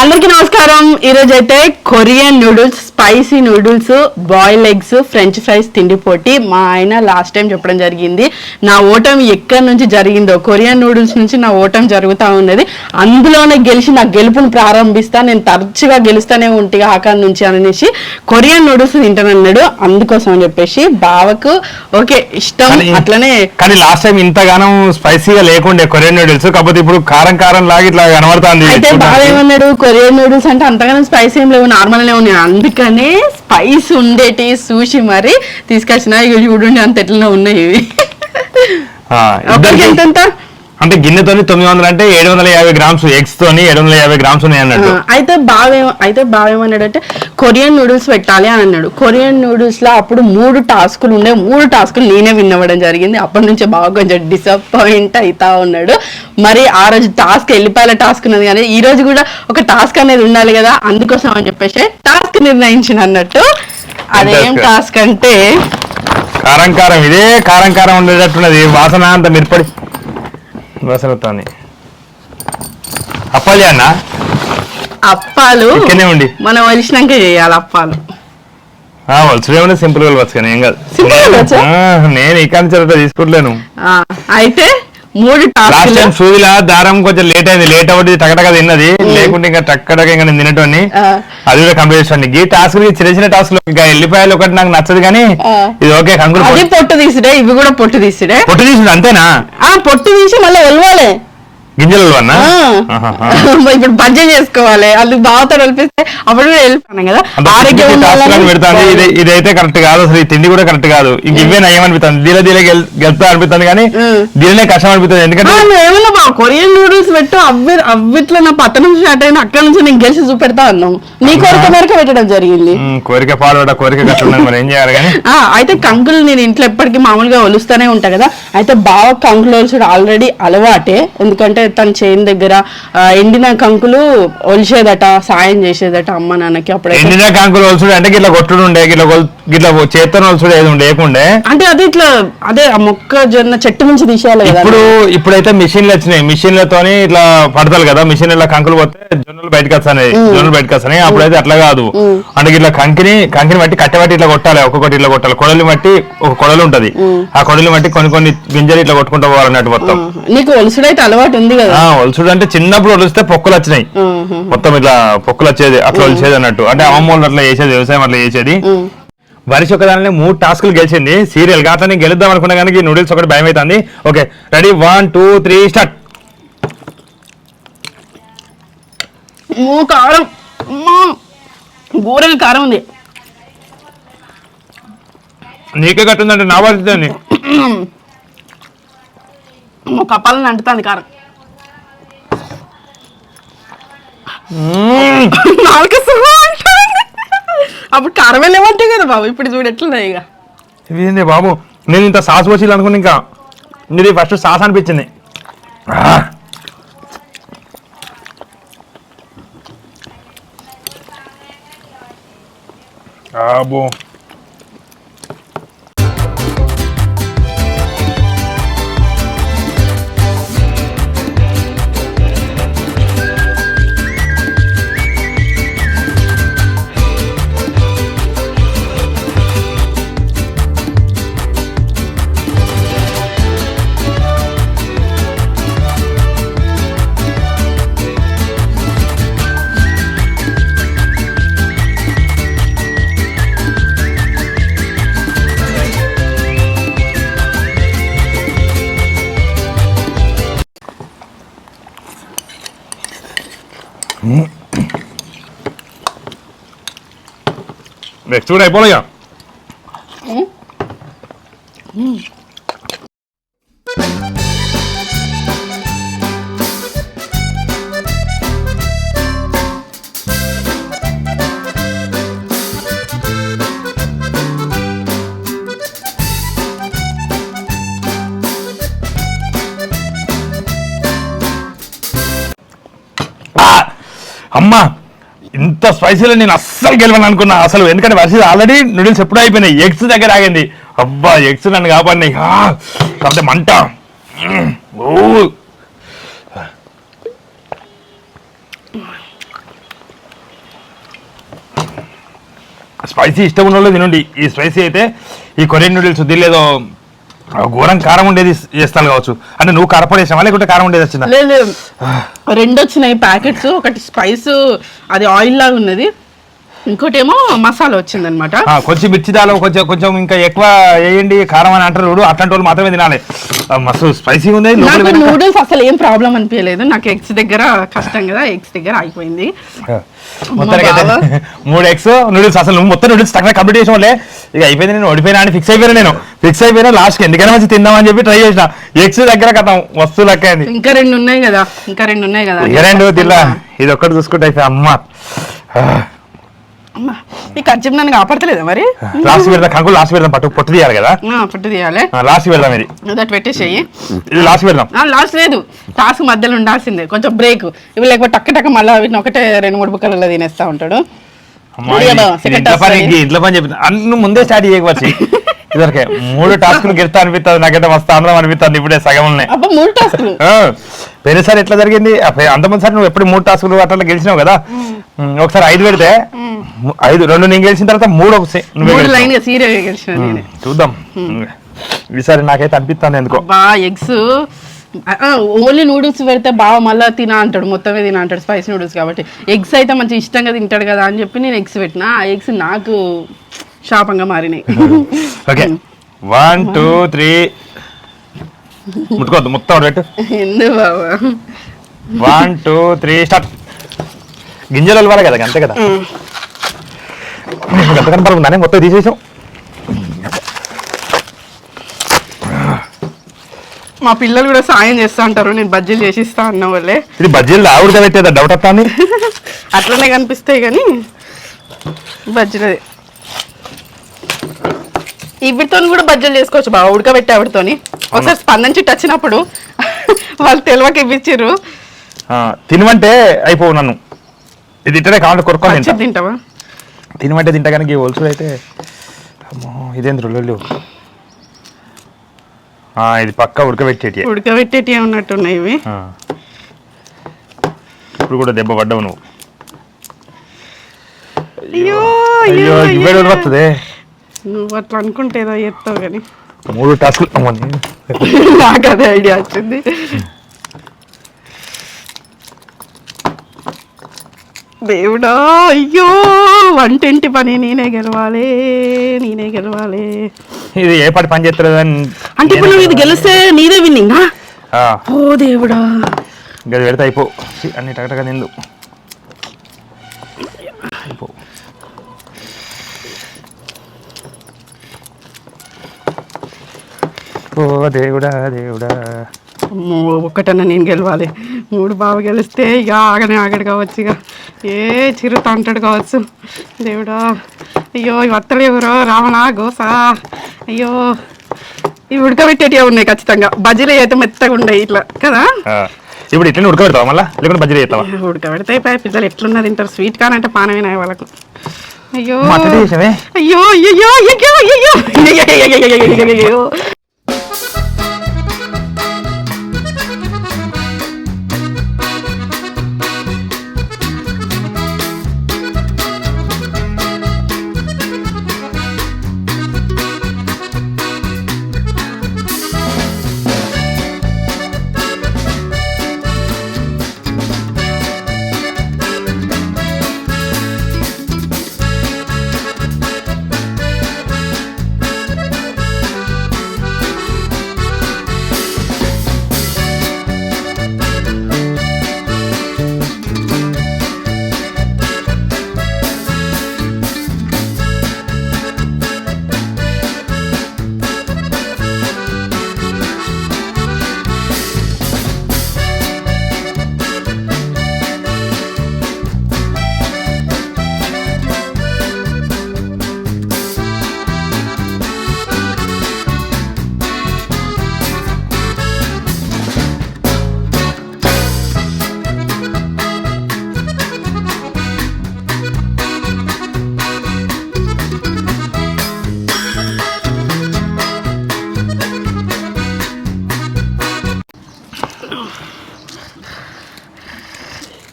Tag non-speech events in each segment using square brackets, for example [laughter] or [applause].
అందరికీ నమస్కారం. ఈరోజు అయితే Korean noodles spicy noodles boil eggs French fries తిండి పోటీ. మా ఆయన లాస్ట్ టైం చెప్పడం జరిగింది. నా ఓటమి ఎక్కడి నుంచి జరిగిందో కొరియన్ నూడిల్స్ నుంచి నా ఓటమి జరుగుతూ ఉన్నది. అందులోనే గెలిచి నా గెలుపుని ప్రారంభిస్తా నేను తరచుగా గెలుస్తూనే ఉంటే ఆకారం నుంచి అనేసి కొరియన్ నూడిల్స్ తింటానన్నాడు అందుకోసం అని చెప్పేసి బావకు ఓకే ఇష్టం అట్లనే కానీ లాస్ట్ టైం ఇంతగానం స్పైసీగా లేకుండే కొరియన్ నూడిల్స్ కాకపోతే ఇప్పుడు కారం కారం లాగా ఇట్లా కనబడుతుంది అయితే బాగా ఏమన్నాడు? కొరియన్ నూడిల్స్ అంటే అంతగానో స్పైస్ ఏం లేవు నార్మల్ ఉన్నాయి. అందుకనే స్పైస్ ఉండేటి చూసి మరి తీసుకొచ్చిన. ఇక చూడండి అంత ఎట్లనే ఉన్నాయి ఇవి. ఎంత అంటే గిన్నెతోని తొమ్మిది వందలు అంటే ఏడు వందల యాభై గ్రామ్స్ ఎగ్స్ తోని ఏడు వందల యాభై గ్రామ్స్ ఉన్నాయి అన్నట్టు. ఆ, అయితే బాగా అయితే బాగా ఏమన్నాడు అంటే కొరియన్ నూడిల్స్ పెట్టాలి అని అన్నాడు. కొరియన్ నూడిల్స్లో అప్పుడు మూడు టాస్కులు ఉండే మూడు టాస్కులు నేనే విన్ అవ్వడం జరిగింది. అప్పటి నుంచి బాగా కొంచెం డిసప్పాయింట్ అవుతా ఉన్నాడు. మరి ఆ రోజు టాస్క్ వెళ్ళిపోయేలా టాస్క్ ఉన్నది కానీ ఈ రోజు కూడా ఒక టాస్క్ అనేది ఉండాలి కదా అందుకోసం అని చెప్పేసి టాస్క్ నిర్ణయించిన అన్నట్టు. అదేం. టాస్క్ అంటే కారం కారం ఇదే కారం కారం ఉండేటట్టున్నది. వాసన అంత మిరపడి వస్తుంది అప్పాలి అన్న అప్పాలు? ఇక్కడనే ఉండి. మనం వలిసినాక చేయాలి అప్పాలు. వలసడే సింపుల్గా వచ్చు కానీ ఏం కాదు. నేను ఈ కాన్సెప్ట్ తీసుకుంటలేను. ఆ, అయితే మూడు లాస్ట్ టాస్క్లు టైం సూదిలా దారం కొంచెం లేట్ అయింది. లేట్ అవ్వదు టకటక తిన్నది. లేకుంటే ఇంకా టక్కడక ఇంకా నేను తినటోని. అది కూడా కంప్లీట్ చేసాను ఈ టాస్క్ చిన్న చిన్న టాస్క్ ఇంకా ఎల్లిపాయలు ఒకటి నాకు నచ్చదు కానీ. ఇది ఓకే కంకులు పొట్టు- తీసుడే ఇవి కూడా పొట్టు తీసుడే. పొట్టు తీసుడు అంతేనా? ఆ పొట్టు తీసి మళ్ళీ వెళ్ళవాలి గింజలు ఇప్పుడు బజ్జీ చేసుకోవాలి. అందుకు బావతో వెళ్ళిపిస్తే అప్పుడు కూడా వెళ్ళిపోయాను కదా. ఆరోగ్యం ఇదైతే కరెక్ట్ కాదు అసలు ఈ తిండి కూడా కరెక్ట్ కాదు. ఇంక ఇవే నయం అనిపిస్తుంది దీని దీని గెలుపుతా అనిపిస్తుంది కానీ. దీనినే కష్టం అనిపిస్తుంది. ఎందుకంటే ఏమన్నా బా కొరియన్ నూడిల్స్ పెట్టు అవి అవిట్లో నా పతనం స్టార్ట్ అయిన అక్కడ నుంచి నేను గెలిచి చూపెడతా అన్నాం నీ కోరిక మేరకు పెట్టడం జరిగింది. కోరిక పాడవడ కోరిక మరి ఏం చేయాలి కానీ? ఆ, అయితే కంకులు నేను ఇంట్లో ఎప్పటికీ మామూలుగా ఒలుస్తూనే ఉంటా కదా. అయితే బావ కంకులు ఒలుసుడు ఆల్రెడీ అలవాటే. ఎందుకంటే తన చేయిన దగ్గర ఎండిన కంకులు ఒలిసేదట సాయం చేసేదట అమ్మ నాన్నకి అప్పుడు ఎండిన కంకులు వలుసుడు అంటే ఇట్లా కొట్టుడు ఉండే ఇట్లా గిట్ల చేతన ఏది లేకుండే అంటే అది ఇట్లా అదే ఆ మొక్కజొన్న చెట్టు నుంచి తీసేయాలి కదా ఇప్పుడు ఇప్పుడైతే మిషన్లు వచ్చినాయి. మిషన్లతోని ఇట్లా పడతారు కదా మిషన్ ఇలా కంకులు పోతే జొన్నలు బయటకు వస్తాయి జొన్నలు బయటకు వస్తాయి అప్పుడైతే అట్లా కాదు. అంటే ఇట్లా కంకిని కంకిని బట్టి కట్టెబట్టి ఇట్లా కొట్టాలి. ఒక్కొక్కటి ఇట్లా కొట్టాలి. కొడలి బట్టి ఒక కొడలు ఉంటది. ఆ కొడలి బట్టి కొన్ని కొన్ని గింజలు ఇట్లా కొట్టుకుంటూ పోవాలన్నట్టు మొత్తం. నీకు ఒలుసుడైతే అలవాటు ఉంది కదా. ఒలుసుడు అంటే చిన్నప్పుడు ఒలిస్తే పొక్కులు వచ్చినాయి. మొత్తం ఇట్లా పొక్కులు వచ్చేది అట్లా ఒలిచేది అన్నట్టు. అంటే అమ్మమ్మ వాళ్ళు అట్లా చేసేది వ్యవసాయం అట్లా చేసేది. వరుస ఒకదానిలో మూడు టాస్కులు గెలిచింది. సీరియల్గా అట్లా నేను గెలుద్దాం అనుకున్నా కానీ నూడిల్స్ ఒకటి భయం అవుతుంది okay ready? One two three start! కారం. కారం ఉంది. నీకే కట్టుందంటే నా అమ్మో, కపాలని అంటుతుంది కారం. అంటుంది. అప్పుడు కారం వెళ్ళేవంటే కదా బాబు? ఇప్పుడు చూడు ఎట్లున్నాయి ఇక. ఇదేంది బాబు? నేను ఇంత సాస్ వచ్చి అనుకున్నా ఇంకా. ఇది ఫస్ట్ సాస్ అనిపించింది. ఆ. అబ్బో నెక్స్ట్ కూడా అయిపోలే అమ్మా ఇంత స్పైసీలో నేను అస్సలు గెలవను అనుకున్నా. అసలు ఎందుకంటే వర్షిస్ ఆల్రెడీ నూడిల్స్ ఎప్పుడూ అయిపోయినాయి. ఎగ్స్ దగ్గర ఆగింది. అబ్బా ఎగ్స్ నన్ను కాపాడినాయి. కాబట్టి మంట. ఓ స్పైసీ ఇష్టం ఉన్న వాళ్ళు తినండి. ఈ స్పైసీ అయితే ఈ కొరియన్ నూడిల్స్ దీనిలేదో ఘోరం కారం ఉండేది చేస్తాను కావచ్చు. అంటే నువ్వు కరపడేసావా లేకుంటే కారం ఉండేది వచ్చిందా? లేదు. రెండు వచ్చినాయి ప్యాకెట్స్. ఒకటి స్పైస్ అది ఆయిల్ లాగా ఉన్నది. ఇంకోటి ఏమో మసాలా వచ్చిందనమాట. కొంచెం మిర్చి దాలో కొంచెం కొంచెం ఇంకా ఎక్కువ వేయండి కారం అని అంటారు చూడు అట్లాంటి వాళ్ళు మాత్రమే తినాలి. మస్తు స్పైసీ ఉంది నాకు నూడిల్స్ అసలు ఏం ప్రాబ్లం అనిపించలేదు. నాకు ఎగ్స్ దగ్గర కష్టం కదా ఎగ్స్ దగ్గర అయిపోయింది. [laughs] మూడు ఎగ్స్ నూడిల్స్ అసలు మొత్తం నూడిల్స్ తక్కువ కంప్లీట్ చేసిన వాళ్ళే ఇక అయిపోయింది నేను ఓడిపోయినా అని ఫిక్స్ అయిపోయినా నేను. ఫిక్స్ అయిపోయినా లాస్ట్కి ఎందుకైనా మంచి తిందామని చెప్పి ట్రై చేసిన. ఎగ్స్ దగ్గర కథం వస్తువు లెక్క అయింది. ఇంకా రెండు ఉన్నాయి కదా ఇంకా రెండు ఉన్నాయి కదా. ఇక రెండు తిల్లా ఇది ఒక్కటి చూసుకుంటే అమ్మా, ఈ కజ్జిప్ నన్ను కాపాడతలేదా మరి? లాస్ట్ పెడదాం కంకులు లాస్ట్ పెడదాం పట్టు పొట్టు తీయాలి కదా? పట్టు తీయాలి. లాస్ట్ పెడదాం ఇది. దట్ పెట్టేసేయి. ఇది లాస్ట్ పెడదాం. లాస్ట్ లేదు. టాస్క్ మధ్యలో ఉండాల్సిందే. కొంచెం బ్రేక్ ఇవి లేకపోతే టక్క టక్క మళ్ళీ వీటిని ఒకటే రెండు మూడు బుక్కలలో తినేస్తా ఉంటాడు. ఇంట్లో పని చెప్పింది అన్ని ముందే స్టార్ట్ చేయవచ్చు ఇదొరకే. మూడు టాస్కులు గెలుస్తా అనిపిస్తుంది నాకైతే మస్తు ఆనందం అనిపిస్తుంది ఇప్పుడే సగం అబ్బా మూడు టాస్క్లు? ఆ, పోయినసారి ఎట్లా జరిగింది? అంతమంది నువ్వు ఎప్పుడు మూడు టాస్కులు అట్లా గెలిచినావు కదా? ఒకసారి ఐదు పెడితే ఐదు రెండు నేను గెలిచిన తర్వాత మూడు ఒకసారి చూద్దాం. ఈసారి నాకైతే అనిపిస్తుంది ఎందుకో. ఎగ్స్. ఓన్లీ నూడిల్స్ పెడితే బాగా మళ్ళీ తినా అంటాడు మొత్తమే తినా అంటాడు స్పైసీ నూడిల్స్ కాబట్టి. ఎగ్స్ అయితే మంచి ఇష్టంగా తింటాడు కదా అని చెప్పి నేను ఎగ్స్ పెట్టిన. ఆ ఎగ్స్ నాకు శాపంగా మారినాయి. ఓకే. One two three. ముట్టుకోవద్దు మొత్తం పెట్టు. ఎందుకు బాబా. One two three start. గింజలు అలవాలి కదా అంతే కదా. ఎంత కనపడుతుందానే మొత్తం తీసేసాం. మా పిల్లలు కూడా సాయం చేస్తా అంటారు నేను బజ్జీలు చేసిస్తా అన్న వాళ్ళే. ఇది బజ్జీలు ఆవిడగా పెట్టేదా డౌట్ వస్తుంది? అట్లనే కనిపిస్తాయి కానీ బజ్జీలు వీటితో కూడా బజ్జీలు చేసుకోవచ్చు బాగా ఉడకబెట్టి ఆవిడతోని. ఒకసారి స్పందన చుట్టూ వచ్చినప్పుడు వాళ్ళు తెలివకి ఇవ్విచ్చిర్రు తినమంటే అయిపోవు నన్ను. ఇది ఇట్టనే కావాలి కొరుకొని తింటావా? తినమంటే తింటా కానీ ఈ ఒలుసుడు అయితే అమ్మో ఇదేంద్ర రొల్లు ఇది పక్క ఉడకబెట్టేటి ఉడకబెట్టేటి ఉన్నట్టున్నాయి ఇవి. ఇప్పుడు కూడా దెబ్బ పడ్డావు నువ్వు. అయ్యో ఇవ్వేడు. వస్తుంది నువ్వు అట్లా అనుకుంటే ఏదో చేస్తావు కానీ. మూడు టాస్కులు. నాకు అదే ఐడియా వచ్చింది. దేవుడా అయ్యో వంటింటి పని నేనే గెలవాలి నేనే గెలవాలి. ఇది ఏ పాటి పని చేస్తుంది అని అంటే ఇప్పుడు నువ్వు ఇది గెలిస్తే నీదే విన్నింగా ఓ దేవుడా. ఇంకా పెడితే అయిపో. అన్ని టగటగా నిండు దేవుడా దేవుడా. ఒక్కటన్నా నేను గెలవాలి. మూడు బాగా గెలిస్తే ఇక ఆగనే ఆగడు కావచ్చు ఇక. ఏ చిరుత అంటాడు కావచ్చు. దేవుడా. అయ్యో ఇవి వత్తలు ఎవరో? రావణా గోసా. అయ్యో ఇవి ఉడకబెట్టేటివే ఉన్నాయి ఖచ్చితంగా. బజ్జీలు అయితే మెత్తగా ఉండయి ఇట్లా కదా? ఇప్పుడు ఇట్లనే ఉడకబెడతావా మళ్ళా? లేకుంటే బజ్జీ చేస్తావా? ఉడకబెడితే పిల్లలు ఎట్లున్నా తింటారు. స్వీట్ కాన్ అంటే పానమే వాళ్ళకు. అయ్యో. అయ్యో అయ్యో అయ్యో అయ్యో అయ్యో [laughs] అయ్యో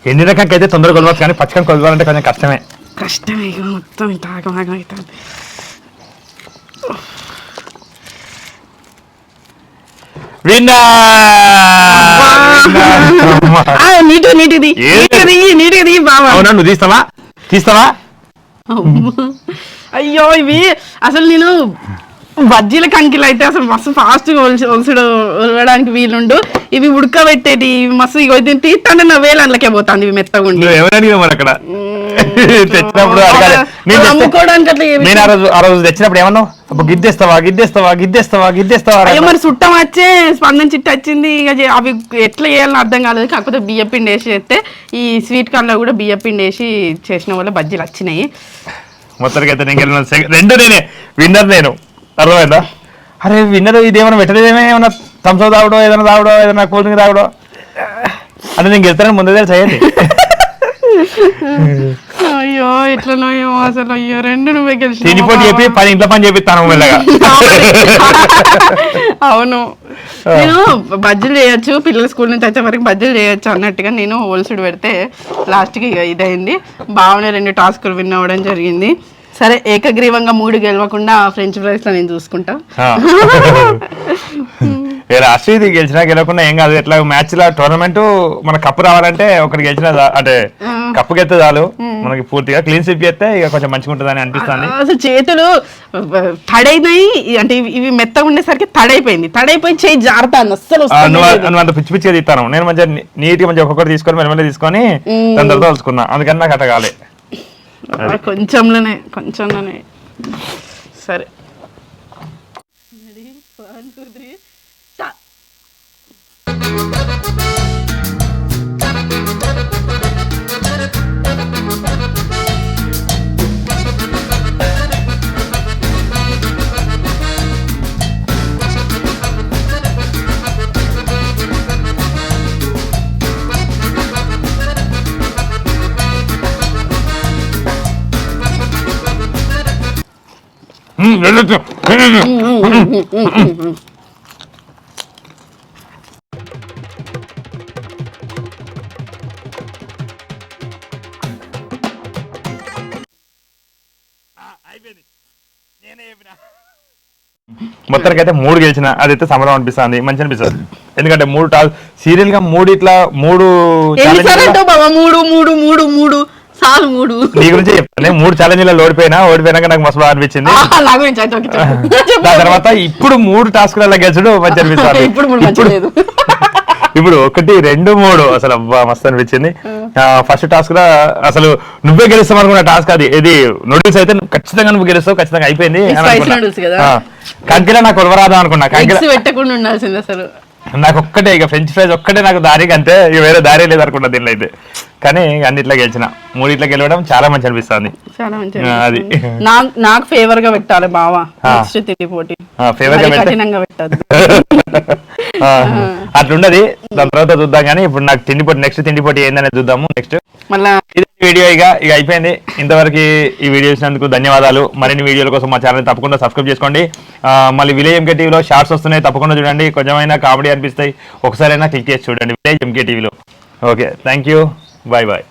ఎండిన కంకి అయితే తొందరగా కొలవచ్చు కానీ పచ్చకం కొలవాలంటే కొంచెం కష్టమే. కష్టమే ఇక మొత్తం ఇంత ఆగమాగం అవుతుంది. నువ్వు తీస్తావా? తీస్తావా. అయ్యో ఇవి అసలు నేను బజ్జీల కంకిలు అయితే అసలు మస్తు ఫాస్ట్ ఒలసడు ఒలవడానికి వీలుండు. ఇవి ఉడకబెట్టేటి ఇవి మస్తు ఇగో ఇది తీస్తాంటే నా వేలు అందులోకే పోతుంది ఇవి మెత్తగా ఉండి అక్కడ? తెచ్చినప్పుడు నేను ఆ రోజు ఆ రోజు ఏమన్నావు? గిద్దేస్తావా గిద్దేస్తావా గిద్దేస్తావా గిద్దేస్తావా అయ్యో మరి చుట్టం వచ్చే స్పందన చిట్ట వచ్చింది. ఇక అవి ఎట్లా చేయాలని అర్థం కాలేదు. కాకపోతే బియ్య పిండి వేసి చేస్తే ఈ స్వీట్ కార్న్లో కూడా బియ్య పిండి వేసి చేసిన వల్ల బజ్జీలు వచ్చినాయి. మొత్తానికి అయితే నేను రెండు నేనే విన్నర్ నేను. అర్థమైందా? అరే విన్నర్ ఇదేమైనా పెట్టలేదేమే ఏమైనా థమ్స్అప్ తాగడో ఏదైనా తాగడో ఏదైనా కూల్ డ్రింక్ తాగడో? అంటే నేను గెలుతానని ముందే చేయండి అయ్యో ఎట్లనో ఏమో అసలు అయ్యో రెండు నువ్వే గెలిచి తినిపోటీ చెప్పి పని ఇంట్లో పని చేపిస్తాను మెల్లగా. అవును. నేను బజ్జీలు చేయొచ్చు పిల్లలు స్కూల్ నుంచి వచ్చే వరకు బజ్జీలు చేయొచ్చు అన్నట్టుగా నేను హోల్సుడు పెడితే లాస్ట్కి ఇక ఇదైంది. బాగానే రెండు టాస్కులు విన్ అవ్వడం జరిగింది. సరే ఏకగ్రీవంగా మూడు గెలవకుండా ఫ్రెంచ్ ఫ్రైస్లో నేను చూసుకుంటా. ఇది గెలిచినా గెలవకుండా ఏం కాదు. ఎట్లా మ్యాచ్ లా టోర్నమెంట్ మన కప్పు రావాలంటే ఒకటి గెలిచిన అంటే కప్పు గెలితే చాలు. మనకి పూర్తిగా క్లీన్ స్వీప్ చేస్తే ఇక కొంచెం మంచిగా ఉంటుందని అనిపిస్తుంది. అసలు చేతులు తడైనాయి. అంటే ఇవి- మెత్తగా ఉండేసరికి తడైపోయింది. తడైపోయి చేయి జారుతాను అస్సలు వస్తలేదు. నువ్వు అంత పిచ్చి పిచ్చిగా తీస్తాను నేను మంచిగా నీట్గా మంచిగా ఒక్కొక్కటి తీసుకొని మెల్లమెల్ల తీసుకొని దాని తర్వాత వలుచుకున్నా అందుకని నాకు అట్ట కాలే. కొంచెంలోనే కొంచెంలోనే. సరే. మొత్తానికి అయితే మూడు గెలిచిన అదైతే సమరం అనిపిస్తుంది. మంచి అనిపిస్తుంది. ఎందుకంటే మూడు టాస్ సీరియల్గా మూడు ఇట్లా మూడు మూడు మూడు మూడు మూడు. సాలు మూడు. నీ గురించి చెప్తాను మూడు ఛాలెంజ్లలో ఓడిపోయినా ఓడిపోయినాక నాకు మస్తు బాగా అనిపించింది. ఆ, నా గురించి అయితే ఓకే చెప్పు. చెప్పు. దాని తర్వాత ఇప్పుడు మూడు టాస్క్లలో గెలిచడం మంచి అనిపిస్తుంది ఇప్పుడు మూడు మంచిగా లేదు. [laughs] ఇప్పుడు ఒకటి రెండు మూడు. అసలు అబ్బా మస్తు అనిపించింది. ఫస్ట్ టాస్క్లో అసలు నువ్వే గెలుస్తావు అనుకున్న టాస్క్ అది. ఇది నూడిల్స్ అయితే ఖచ్చితంగా నువ్వు గెలుస్తావు ఖచ్చితంగా అయిపోయింది ఈ అని spicy అనుకున్నా. noodles కదా? ఆ, కంకిలో నాకు ఉరవరాదు అనుకున్నా. కంకిల పెట్టకుండా ఉండాల్సింది అసలు. నాకు ఒక్కటే ఇక ఫ్రెంచ్ ఫ్రైస్ ఒక్కటే నాకు దారికి అంతే ఇక వేరే దారి లేదు అనుకున్నా దీనిలో అయితే. కానీ అన్నిట్లో గెలిచిన. మూడిట్లో గెలవడం చాలా మంచి అనిపిస్తుంది. చాలా అది. నాకు నాకు ఫేవర్గా పెట్టాలి బావా ఆ. నెక్స్ట్ తిండి పోటీ. ఆ, favor గా మరి పెడితే- కఠినంగా పెట్టద్దు. ఆ, అట్లుండది. దాని తర్వాత చూద్దాం కానీ ఇప్పుడు నాకు తిండి పోటీ నెక్స్ట్ తిండి పోటీ ఏందనేది చూద్దాము నెక్స్ట్. మళ్ళా ఇది వీడియో ఇక ఇక అయిపోయింది. ఇంతవరకు ఈ వీడియో చూసినందుకు ధన్యవాదాలు. మరిన్ని వీడియోల కోసం మా ఛానల్ తప్పకుండా సబ్స్క్రైబ్ చేసుకోండి. మళ్ళీ విలేజ్ ఎంకే టీవీలో షార్ట్స్ వస్తున్నాయి తప్పకుండా చూడండి. కొంచెమైనా కామెడీ కనిపిస్తాయి. ఒకసారైనా క్లిక్ చేసి చూడండి. విలేజ్ ఎంకే టీవీలో okay thank you bye bye